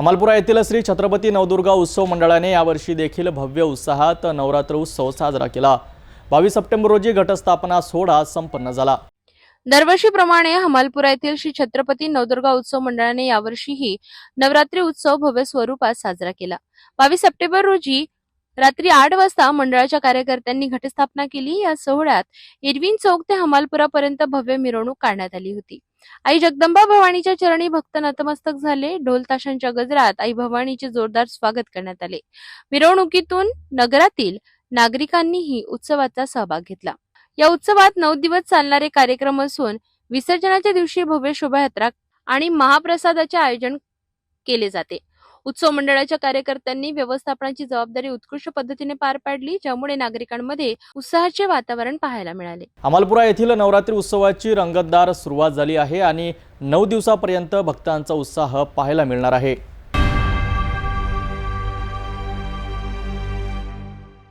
अमलपुरा येथील श्री छत्रपती नवदुर्गा उत्सव मंडळाने यावर्षी देखील भव्य उत्साहात नवरात्र उत्सव साजरा केला. बावीस सप्टेंबर रोजी घटस्थापना सोहळा संपन्न झाला. दरवर्षीप्रमाणे हमालपुरा येथील श्री छत्रपती नवदुर्गा उत्सव मंडळाने यावर्षीही नवरात्री उत्सव भव्य स्वरूपात साजरा केला. बावीस सप्टेंबर रोजी रात्री आठ वाजता मंडळाच्या कार्यकर्त्यांनी घटस्थापना केली. या सोहळ्यात इरविन चौक ते हमालपुरापर्यंत भव्य मिरवणूक काढण्यात आली होती. आई जगदंबा भवानीच्या चरणी भक्त नतमस्तक झाले. ढोल ताशांच्या गजरात आई भवानीचे जोरदार स्वागत करण्यात आले. मिरवणुकीतून नगरातील नागरिकांनीही उत्सवाचा सहभाग घेतला. या उत्सवात नऊ दिवस चालणारे कार्यक्रम असून विसर्जनाच्या दिवशी भव्य शोभायात्रा आणि महाप्रसादाचे आयोजन केले जाते. उत्सव मंडळाच्या कार्यकर्त्यांनी व्यवस्थापनाची जबाबदारी उत्कृष्ट पद्धतीने पार पाडली ज्यामुळे नागरिकांमध्ये उत्साहाचे वातावरण पाहायला मिळाले. अमालपुरा येथील नवरात्री उत्सवाची रंगतदार सुरुवात झाली आहे आणि नऊ दिवसापर्यंत भक्तांचा उत्साह पाहायला मिळणार आहे.